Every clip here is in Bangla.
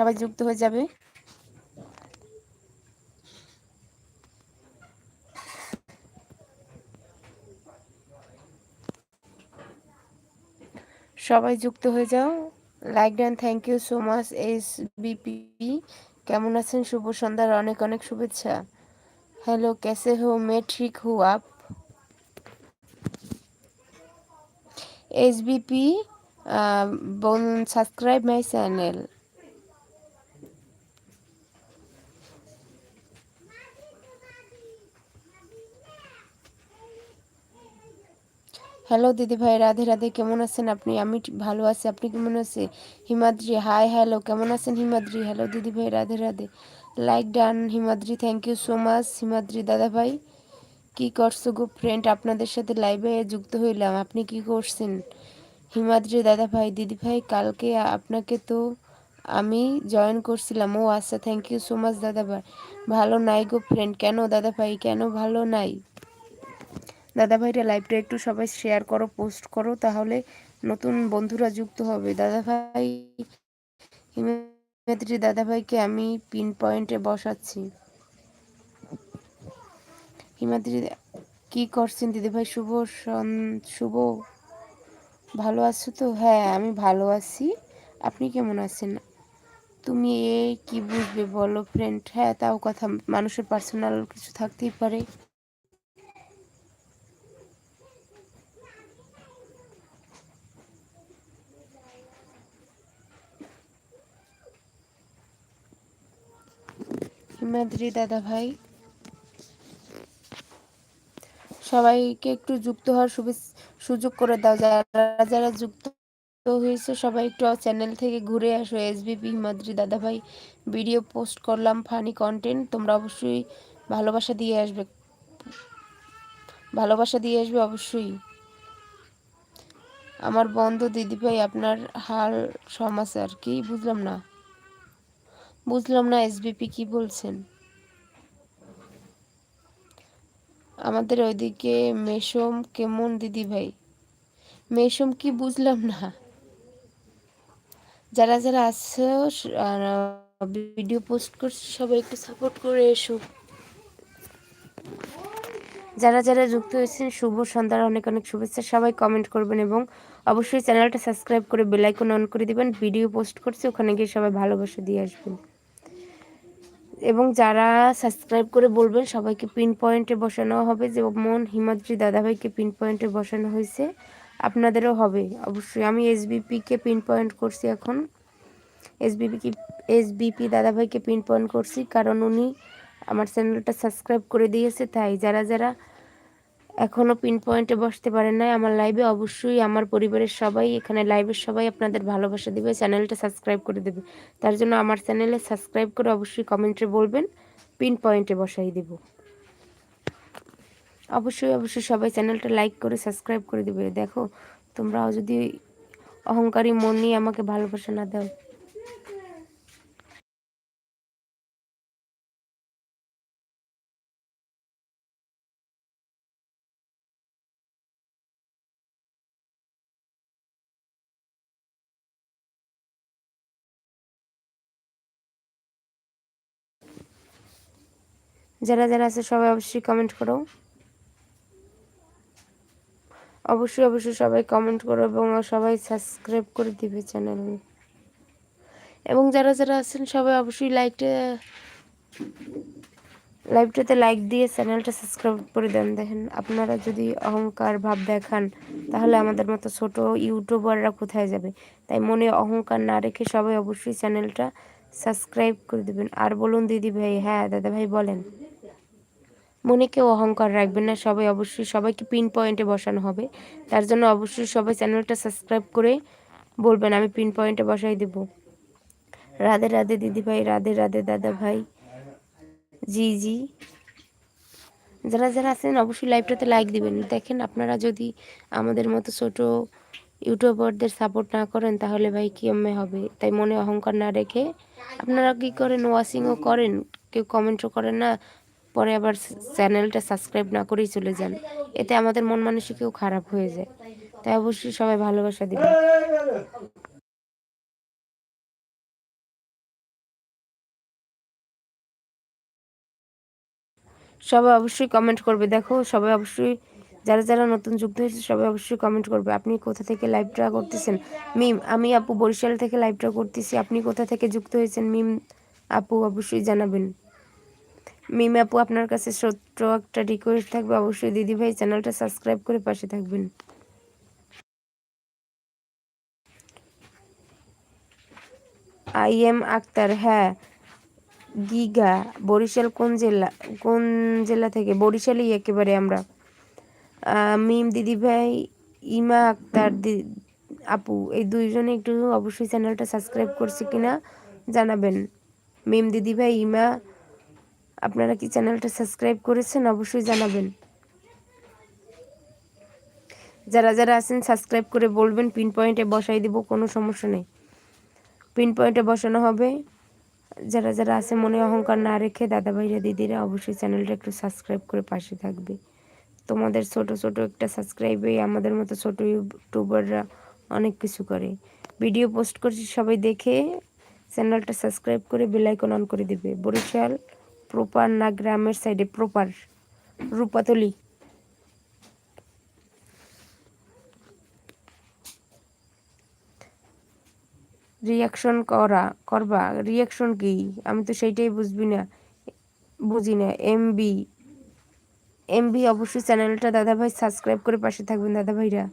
সবাই যুক্ত হয়ে যাবে। সবাই যুক্ত হয়ে যাও। Like done thank you so much S BP কেমন আছেন? শুভ সন্ধ্যার অনেক অনেক শুভেচ্ছা। হ্যালো ক্যাসে হো? মে ঠিক হু up? S BP subscribe my channel hello দিদি ভাই, রাধে রাধে, কেমন আছেন আপনি? আমি ভালো আছি, আপনি কেমন আছে হিমাদ্রি হাই হ্যালো কেমন আছেন হিমাদ্রি? হ্যালো দিদি ভাই, Radhe Radhe. Like done Himadri thank you so much Himadri দাদা ভাই। কি করছ গো ফ্রেন্ড আপনাদের সাথে লাইভে যুক্ত হইলাম, আপনি কি করছেন? হিমাদ্রি দাদা ভাই দিদি ভাই, কালকে আপনাকে তো আমি জয়েন করছিলাম। ও আচ্ছা থ্যাংক ইউ সো মাচ দাদা ভাই। ভালো নাই গো ফ্রেন্ড কেন দাদা ভাই? কেন ভালো নাই? দাদা ভাইটা লাইভটা একটু সবাই শেয়ার করো পোস্ট করো, তাহলে নতুন বন্ধুরা যুক্ত হবে। দাদা ভাই হিমাদ্রি দাদা ভাইকে আমি পিন পয়েন্টে বসাচ্ছি। হিমাদ্রি কি করছেন দিদিভাই? শুভ শুভ, ভালো আছো তো? হ্যাঁ আমি ভালো আছি। আপনি কেমন আছেন? তুমি এ কি বুঝবে বলো ফ্রেন্ড হ্যাঁ তাও কথা, মানুষের পার্সোনাল কিছু থাকতেই পারে। হিমাদ্রি দাদা ভাই সবাইকে একটু যুক্ত হওয়ার সুযোগ করে দাও। যারা যারা যুক্ত হয়েছে, সবাই একটু চ্যানেল থেকে ঘুরে আসো। এসবিপি হিমাদ্রি দাদা ভাই ভিডিও পোস্ট করলাম ফানি কন্টেন্ট তোমরা অবশ্যই ভালোবাসা দিয়ে আসবে। ভালোবাসা দিয়ে আসবে অবশ্যই। আমার বন্ধু দিদিভাই, আপনার হাল সমাচার কি? বুঝলাম না। বুঝলাম না এসবিপি কি বলছেন। আমাদের ওইদিকে মেসম কেমন দিদি ভাই? মেসম কি বুঝলাম না। যারা যারা আছে ভিডিও পোস্ট করছে, সবাই একটু সাপোর্ট করে এসো। যারা যারা যুক্ত হয়েছেন, শুভ সন্ধ্যার অনেক অনেক শুভেচ্ছা। সবাই কমেন্ট করবেন এবং অবশ্যই চ্যানেলটা সাবস্ক্রাইব করে বেলাইকন অন করে দিবেন। ভিডিও পোস্ট করছে, ওখানে গিয়ে সবাই ভালোবাসা দিয়ে আসবেন। এবং যারা সাবস্ক্রাইব করে বলবেন, সবাইকে পিন পয়েন্টে বসানো হবে। যে মন হিমাদ্রি দাদাভাইকে পিন পয়েন্টে বসানো হয়েছে, আপনাদেরও হবে। অবশ্যই আমি এসবিপিকে পিন পয়েন্ট করছি এখন। এসবিপি এসবিপি দাদাভাইকে পিন পয়েন্ট করছি, কারণ উনি আমার চ্যানেলটা সাবস্ক্রাইব করে দিয়েছে। তাই যারা যারা এখনও পিন পয়েন্টে বসতে পারেন নাই। আমার লাইভে অবশ্যই আমার পরিবারের সবাই, এখানে লাইভের সবাই আপনাদের ভালোবাসা দিবে। চ্যানেলটা সাবস্ক্রাইব করে দেবে। তার জন্য আমার চ্যানেলে সাবস্ক্রাইব করে অবশ্যই কমেন্টে বলবেন পিন পয়েন্টে বসাই দেব। অবশ্যই অবশ্যই সবাই চ্যানেলটা লাইক করে সাবস্ক্রাইব করে দেবে। দেখো, তোমরাও যদি অহংকারী মন নিয়ে আমাকে ভালোবাসা না দাও। যারা যারা আছে সবাই অবশ্যই কমেন্ট করো। অবশ্যই অবশ্যই সবাই কমেন্ট করো এবং সবাই সাবস্ক্রাইব করে দিবে চ্যানেল এবং যারা যারা আছেন সবাই অবশ্যই লাইকটা লাইভটাতে লাইক দিয়ে চ্যানেলটা সাবস্ক্রাইব করে দেন। দেখেন, আপনারা যদি অহংকার ভাব দেখান, তাহলে আমাদের মতো ছোট ইউটিউবাররা কোথায় যাবে? তাই মনে অহংকার না রেখে সবাই অবশ্যই চ্যানেলটা সাবস্ক্রাইব করে দেবেন। আর বলুন, দিদি ভাই হ্যাঁ দাদা ভাই বলেন। মনে কেউ অহংকার রাখবেন না, সবাই অবশ্যই, সবাইকে পিন পয়েন্টে বসানো হবে। তার জন্য অবশ্যই সবাই চ্যানেলটা সাবস্ক্রাইব করে বলবেন, আমি পিন পয়েন্টে বসাই দেব। রাধে রাধে, দিদি ভাই, রাধে রাধে, দাদা ভাই। জি জি। যারা যারা আছেন, অবশ্যই লাইভটাতে লাইক দিবেন। দেখেন, আপনারা যদি আমাদের মতো ছোট ইউটিউবারদের সাপোর্ট না করেন, তাহলে ভাই কমে হবে? তাই মনে অহংকার না রেখে আপনারা কি করেন? ওয়াশিংও করেন, কেউ কমেন্টও করেন না, পরে আবার চ্যানেলটা সাবস্ক্রাইব না করেই চলে যান। এতে আমাদের মন মানসিকেও খারাপ হয়ে যায়। তাই অবশ্যই সবাই ভালোবাসা দিবে সবাই অবশ্যই কমেন্ট করবে। দেখো, সবাই অবশ্যই যারা যারা নতুন যুক্ত হয়েছে, সবাই অবশ্যই কমেন্ট করবে। আপনি কোথা থেকে লাইভটা করতেছেন? মিম, আমি আপু বরিশাল থেকে লাইভটা করতেছি। আপনি কোথা থেকে যুক্ত হয়েছেন, মিম? আপু অবশ্যই জানাবেন। মিম আপু, আপনার কাছে ছোট্ট একটা রিকোয়েস্ট থাকবে। অবশ্যই দিদিভাই চ্যানেলটা সাবস্ক্রাইব করে পাশে থাকবেন। আই এম আক্তার হ্যাঁ। গিগা, বরিশাল কোন জেলা কোন জেলা থেকে? বরিশালই একেবারে আমরা। মিম দিদিভাই, ইমা আক্তার আপু, এই দুইজনে একটু অবশ্যই চ্যানেলটা সাবস্ক্রাইব করছে কিনা জানাবেন। মিম দিদিভাই, ইমা, আপনারা কি চ্যানেলটা সাবস্ক্রাইব করেছেন অবশ্যই জানাবেন। যারা যারা আছেন সাবস্ক্রাইব করে বলবেন পিন পয়েন্টে বসাই দিব, কোনো সমস্যা নেই। পিন পয়েন্টে বসানো হবে। যারা যারা আছে, মনে অহংকার না রেখে দাদা ভাইরা দিদিরা অবশ্যই চ্যানেলটা একটু সাবস্ক্রাইব করে পাশে থাকবে। তোমাদের ছোট ছোট একটা সাবস্ক্রাইবে আমাদের মতো ছোট ইউটিউবাররা অনেক কিছু করে। ভিডিও পোস্ট করছি সবাই দেখে চ্যানেলটা সাবস্ক্রাইব করে বেলাইকন অন করে দিবে। বরিশাল প্রপার না গ্রামের সাইডে প্রপার রূপাতলি। রিয়াকশন করা, করবা। রিয়াকশন কি? আমি তো সেইটাই বুঝবি না, বুঝি না। এমবি এমবি অবশ্যই চ্যানেলটা দাদাভাই সাবস্ক্রাইব করে পাশে থাকবেন দাদাভাইরা।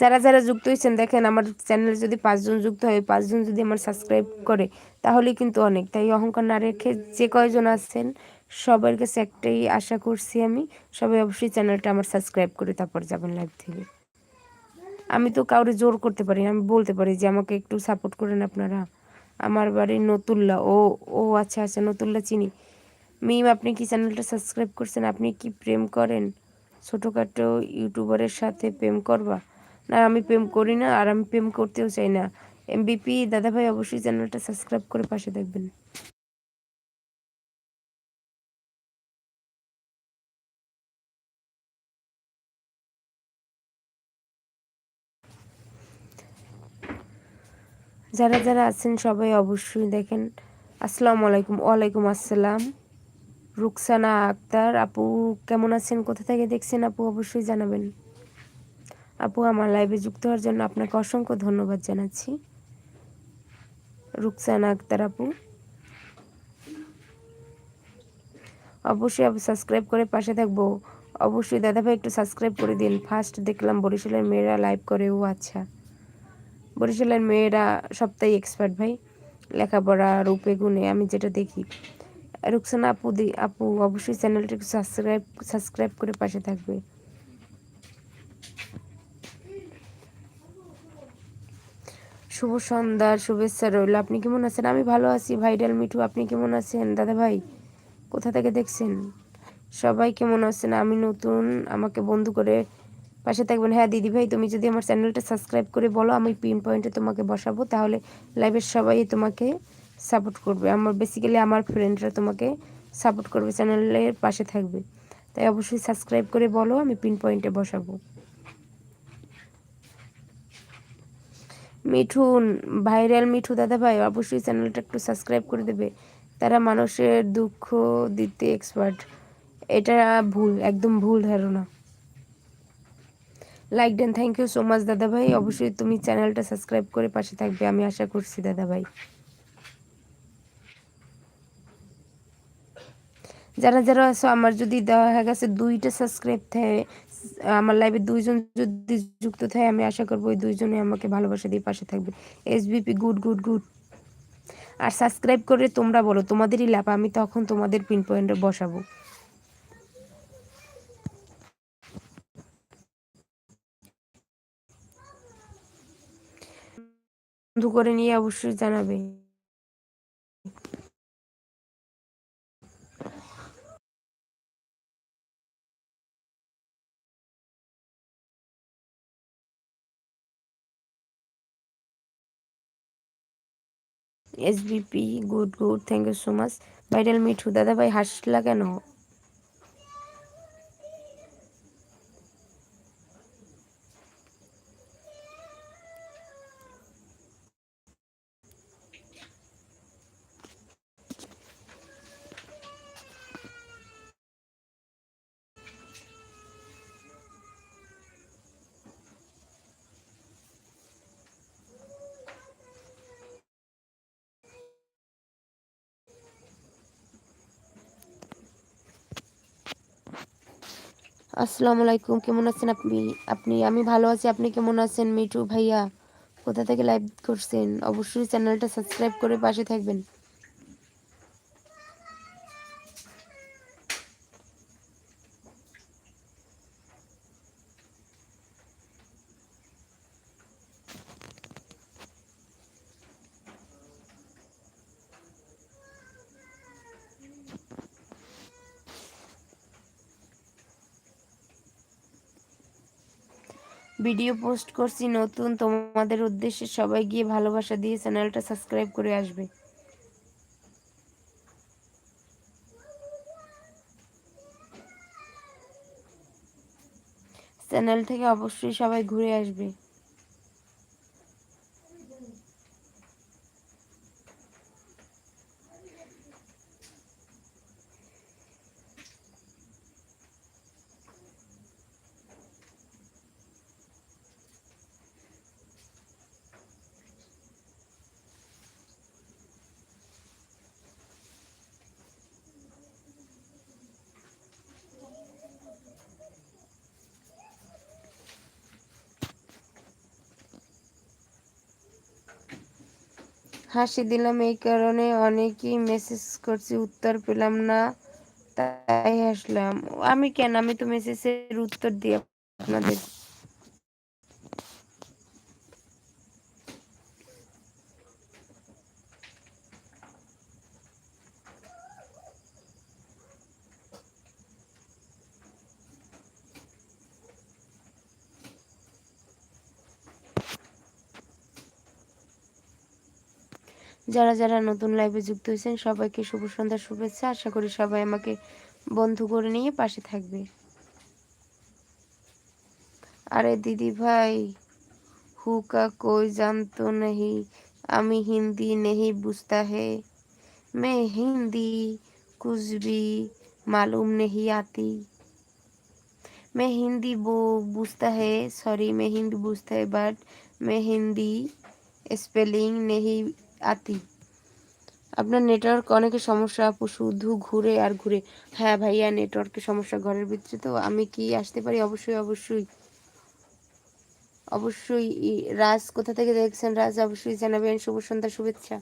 যারা যারা যুক্ত হয়েছেন, দেখেন আমার চ্যানেলে যদি পাঁচজন যুক্ত হয়, পাঁচজন যদি আমার সাবস্ক্রাইব করে, তাহলে কিন্তু অনেক। তাই অহংকার না রেখে যে কয়জন আছেন, সবার কাছে একটাই আশা করছি আমি, সবাই অবশ্যই চ্যানেলটা আমার সাবস্ক্রাইব করে তারপর যাবেন লাইভ থেকে। আমি তো কাউরে জোর করতে পারি আমি বলতে পারি যে আমাকে একটু সাপোর্ট করেন আপনারা। আমার বাড়ি নতুল্লা, ও ও আচ্ছা আচ্ছা নতুল্লা চিনি। মিম আপনি কি চ্যানেলটা সাবস্ক্রাইব করছেন? আপনি কি প্রেম করেন? ছোটোখাটো ইউটিউবারের সাথে প্রেম করবা? না, আমি প্রেম করি না, আর আমি প্রেম করতেও চাই না। এমবিপি দাদাভাই অবশ্যই চ্যানেলটা সাবস্ক্রাইব করে পাশে দেখবেন যারা যারা আছেন সবাই অবশ্যই দেখেন। আসসালামু আলাইকুম। ওয়ালাইকুম আসসালাম। রুকসানা আক্তার, আপু কেমন আছেন? কোথা থেকে দেখছেন আপু? অবশ্যই জানাবেন। আপু, আমার লাইভে যুক্ত হওয়ার জন্য আপনাকে অসংখ্য ধন্যবাদ জানাচ্ছি। রুকসানা আক্তার আপু। অবশ্যই আপু সাবস্ক্রাইব করে পাশে থাকব। অবশ্যই দাদাভাই একটু সাবস্ক্রাইব করে দিন। ফার্স্ট দেখলাম বরিশালের মেয়েরা লাইভ করে। ও আচ্ছা। বরিশালের মেয়েরা সপ্তাহে এক্সপার্ট ভাই। লেখাপড়া, রূপে গুণে আমি যেটা দেখি। রুকসানা আপু দি, আপু অবশ্যই চ্যানেলটিকে সাবস্ক্রাইব সাবস্ক্রাইব করে পাশে থাকবে। শুভ সন্ধ্যার শুভেচ্ছা রইল। আপনি কেমন আছেন? আমি ভালো আছি। ভাইরাল মিঠু, আপনি কেমন আছেন? দাদা ভাই, কোথা থেকে দেখছেন? সবাই কেমন আছেন? আমি নতুন, আমাকে বন্ধু করে পাশে থাকবেন। হ্যাঁ দিদি ভাই, তুমি যদি আমার চ্যানেলটা সাবস্ক্রাইব করে বলো, আমি পিন পয়েন্টে তোমাকে বসাবো। তাহলে লাইভের সবাই তোমাকে সাপোর্ট করবে। আমার বেসিক্যালি আমার ফ্রেন্ডরা তোমাকে সাপোর্ট করবে চ্যানেলের পাশে থাকবে। তাই অবশ্যই সাবস্ক্রাইব করে বলো, আমি পিন পয়েন্টে বসাবো। মিঠুন ভাইরাল মিঠু দাদা ভাই অবশ্যই চ্যানেলটা একটু সাবস্ক্রাইব করে দেবে। তারা মানুষের দুঃখ দিতে এক্সপার্ট এটা ভুল, একদম ভুল ধারণা। Like then thank you so much দাদা ভাই অবশ্যই তুমি চ্যানেলটা সাবস্ক্রাইব করে পাশে থাকবে, আমি আশা করছি দাদা ভাই যারা যারা আছো, আমার যদি হয়ে গেছে দুইটা সাবস্ক্রাইব থাকে আমার লাইভে দুইজন যদি যুক্ত থাকে আমি আশা করব ওই দুইজনে আমাকে ভালোবাসা দিয়ে পাশে থাকবে। এসবিপি গুড গুড গুড আর সাবস্ক্রাইব করে তোমরা বলো, তোমাদেরই লাভ, আমি তখন তোমাদের পিন পয়েন্টে বসাবো। বন্ধু করে নিয়ে অবশ্যই জানাবে। SBP good good thank you so much viral Mithu দাদা ভাই হাসলা কেন? আসসালামু আলাইকুম, কেমন আছেন আপনি? আপনি, আমি ভালো আছি। আপনি কেমন আছেন মিঠু ভাইয়া? কোথা থেকে লাইভ করছেন? অবশ্যই চ্যানেলটা সাবস্ক্রাইব করে পাশে থাকবেন। ভিডিও পোস্ট করছি নতুন, তোমাদের উদ্দেশ্যে সবাই গিয়ে ভালোবাসা দিয়ে চ্যানেলটা সাবস্ক্রাইব করে আসবে। চ্যানেল থেকে অবশ্যই সবাই ঘুরে আসবে। হাসি দিলাম এই কারণে। অনেকেই মেসেজ করছি, উত্তর পেলাম না। তাই হাসলাম। আমি কেন? আমি তো মেসেজের উত্তর দিই আপনাদের। যারা যারা নতুন লাইভে যুক্ত হয়েছেন সবাইকে শুভ সন্ধ্যার শুভেচ্ছা আশা করি সবাই আমাকে বন্ধু করে নিয়ে পাশে থাকবে আরে দিদি ভাই হুকা কই জানতো নেহি আমি হিন্দি নেহি বুঝতা হে मैं हिंदी कुछ भी मालूम नहीं आती मैं हिंदी वो बुझता है सॉरी मैं हिंदी बुझता है बट मैं हिंदी स्पेलिंग नहीं আতি। আপনার নেটওয়ার্ক অনেকের সমস্যা আপু শুধু ঘুরে আর ঘুরে। হ্যাঁ ভাইয়া নেটওয়ার্কের সমস্যা ঘরের ভিতরে তো। আমি কি আসতে পারি? অবশ্যই অবশ্যই। অবশ্যই রাজ কোথা থেকে দেখছেন? রাজ অবশ্যই জানাবেন। শুভ সন্ধ্যা, শুভেচ্ছা।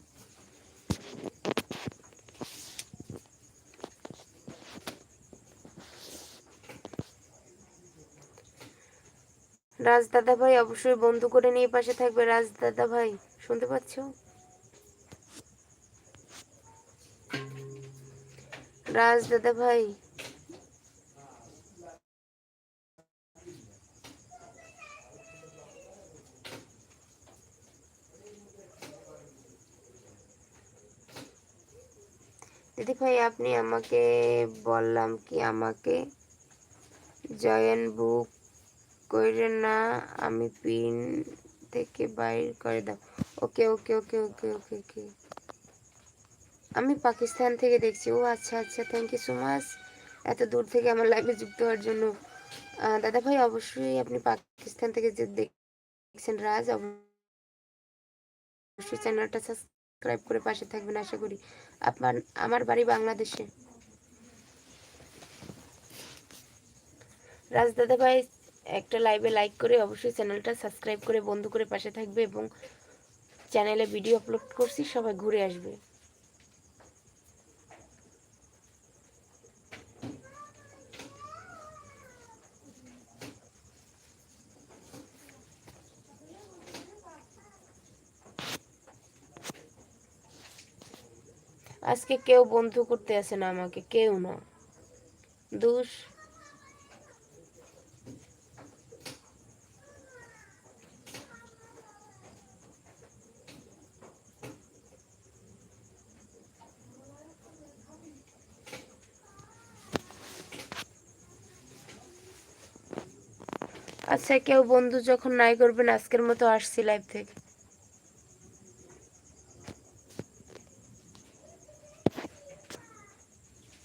রাজ দাদা ভাই অবশ্যই বন্ধু করে নিয়ে পাশে থাকবে। রাজ দাদা ভাই শুনতে পাচ্ছ? রাজ দাদা ভাই। দিদি ভাই, আপনি আমাকে বললাম কি আমাকে জয়েন বুক করে না, আমি পিন থেকে বাইর করে দাও। ওকে ওকে ওকে ওকে ওকে ওকে। আমি পাকিস্তান থেকে দেখছি। ও আচ্ছা আচ্ছা থ্যাংক ইউ সো মাচ এত দূর থেকে আমার লাইভে যুক্ত হওয়ার জন্য। দাদা ভাই, অবশ্যই আপনি পাকিস্তান থেকে যে দেখছেন, রাজ, অবশ্যই চ্যানেলটা সাবস্ক্রাইব করে পাশে থাকবেন, আশা করি। আপনার, আমার বাড়ি বাংলাদেশে। রাজ দাদা ভাই, একটা লাইভে লাইক করে অবশ্যই চ্যানেলটা সাবস্ক্রাইব করে বন্ধ করে পাশে থাকবে এবং চ্যানেলে ভিডিও আপলোড করছি, সবাই ঘুরে আসবে। আজকে কেউ বন্ধু করতে আসে না আমাকে, কেউ না। দুষ আচ্ছা কেউ বন্ধু যখন নাই করবেন আজকের মতো আসছি লাইভ থেকে।